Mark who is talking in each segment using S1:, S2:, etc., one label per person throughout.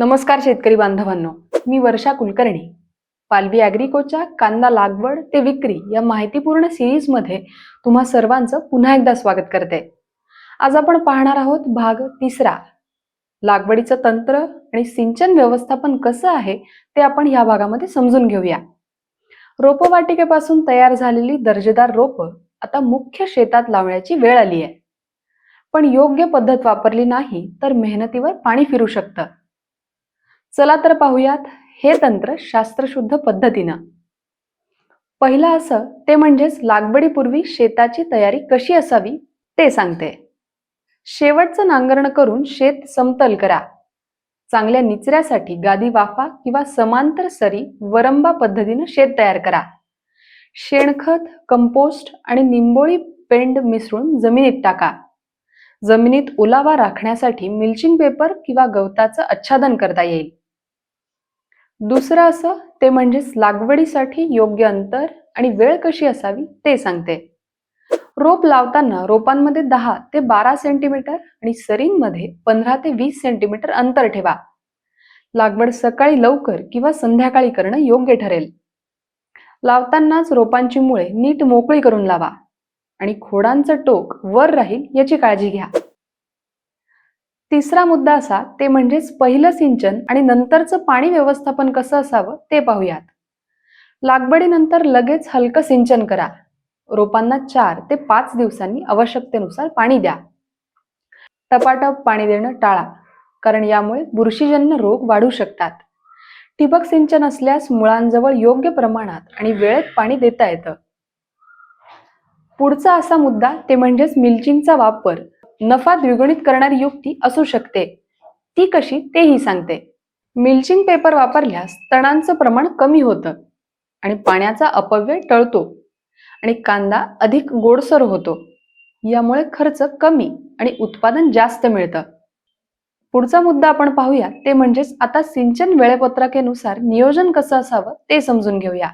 S1: नमस्कार शेतकरी बांधवांनो मी वर्षा कुलकर्णी. पालवी अॅग्रिकोच्या कांदा लागवड ते विक्री या माहितीपूर्ण सिरीजमध्ये तुम्हा सर्वांचं पुन्हा एकदा स्वागत करते. आज आपण पाहणार आहोत भाग तिसरा. लागवडीचं तंत्र आणि सिंचन व्यवस्थापन कसं आहे ते आपण या भागामध्ये समजून घेऊया. रोपवाटिकेपासून तयार झालेली दर्जेदार रोपं आता मुख्य शेतात लावण्याची वेळ आली आहे पण योग्य पद्धत वापरली नाही तर मेहनतीवर पाणी फिरू शकतं. चला तर पाहूयात हे तंत्र शास्त्रशुद्ध पद्धतीनं. पहिलं असं ते म्हणजेच लागवडीपूर्वी शेताची तयारी कशी असावी ते सांगते. शेवटचं नांगरण करून शेत समतल करा. चांगल्या निचऱ्यासाठी गादी वाफा किंवा समांतर सरी वरंबा पद्धतीनं शेत तयार करा. शेणखत कंपोस्ट आणि निंबोळी पेंड मिसळून जमिनीत टाका. जमिनीत ओलावा राखण्यासाठी मिल्चिंग पेपर किंवा गवताचं आच्छादन करता येईल. दुसरं असं ते म्हणजेच लागवडीसाठी योग्य अंतर आणि वेळ कशी असावी ते सांगते. रोप लावताना रोपांमध्ये दहा ते बारा सेंटीमीटर आणि सरींमध्ये पंधरा ते वीस सेंटीमीटर अंतर ठेवा. लागवड सकाळी लवकर किंवा संध्याकाळी करणं योग्य ठरेल. लावतानाच रोपांची मुळे नीट मोकळी करून लावा आणि खोडांचं टोक वर राहील याची काळजी घ्या. तिसरा मुद्दा असा ते म्हणजेच पहिलं सिंचन आणि नंतरचं पाणी व्यवस्थापन कसं असावं ते पाहूयात. लागवडीनंतर लगेच हलकं सिंचन करा. रोपांना चार ते पाच दिवसांनी आवश्यकतेनुसार पाणी द्या. टपाटप पाणी देणं टाळा कारण यामुळे बुरशीजन्य रोग वाढू शकतात. ठिबक सिंचन असल्यास मुळांजवळ योग्य प्रमाणात आणि वेळेत पाणी देता येतं. पुढचा असा मुद्दा ते म्हणजेच मिल्चिंगचा वापर. नफा द्विगुणित करणारी युक्ती असू शकते. ती कशी तेही सांगते. मिल्चिंग पेपर वापरल्यास तणांचं प्रमाण कमी होतं आणि पाण्याचा अपव्यय टळतो आणि कांदा अधिक गोडसर होतो. यामुळे खर्च कमी आणि उत्पादन जास्त मिळतं. पुढचा मुद्दा आपण पाहूया ते म्हणजेच आता सिंचन वेळेपत्रकेनुसार नियोजन कसं असावं ते समजून घेऊया.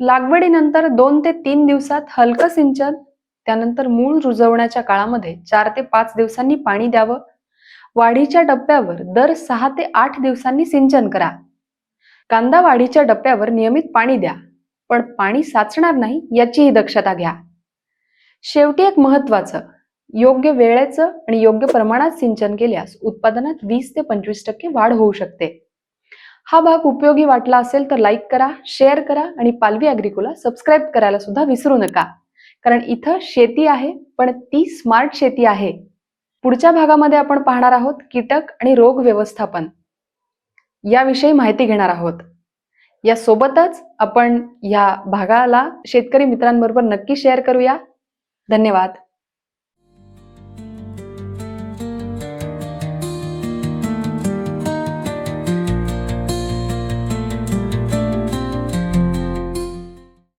S1: लागवडीनंतर दोन ते तीन दिवसात हलकं सिंचन त्यानंतर मूळ रुजवण्याच्या काळामध्ये चार ते पाच दिवसांनी पाणी द्यावं. वाढीच्या टप्प्यावर दर सहा ते आठ दिवसांनी सिंचन करा. कांदा वाढीच्या टप्प्यावर नियमित पाणी द्या पण पाणी साचणार नाही याचीही दक्षता घ्या. शेवटी एक महत्वाचं योग्य वेळेचं आणि योग्य प्रमाणात सिंचन केल्यास उत्पादनात वीस ते पंचवीस टक्के वाढ होऊ शकते. हा भाग उपयोगी वाटला असेल तर लाईक करा शेअर करा आणि पालवी अॅग्रिकोला सबस्क्राईब करायला सुद्धा विसरू नका. कारण इथं शेती आहे पण ती स्मार्ट शेती आहे. पुढच्या भागामध्ये आपण पाहणार आहोत कीटक आणि रोग व्यवस्थापन. याविषयी माहिती घेणार आहोत. या सोबतच आपण या भागाला शेतकरी मित्रांबरोबर नक्की शेअर करूया. धन्यवाद.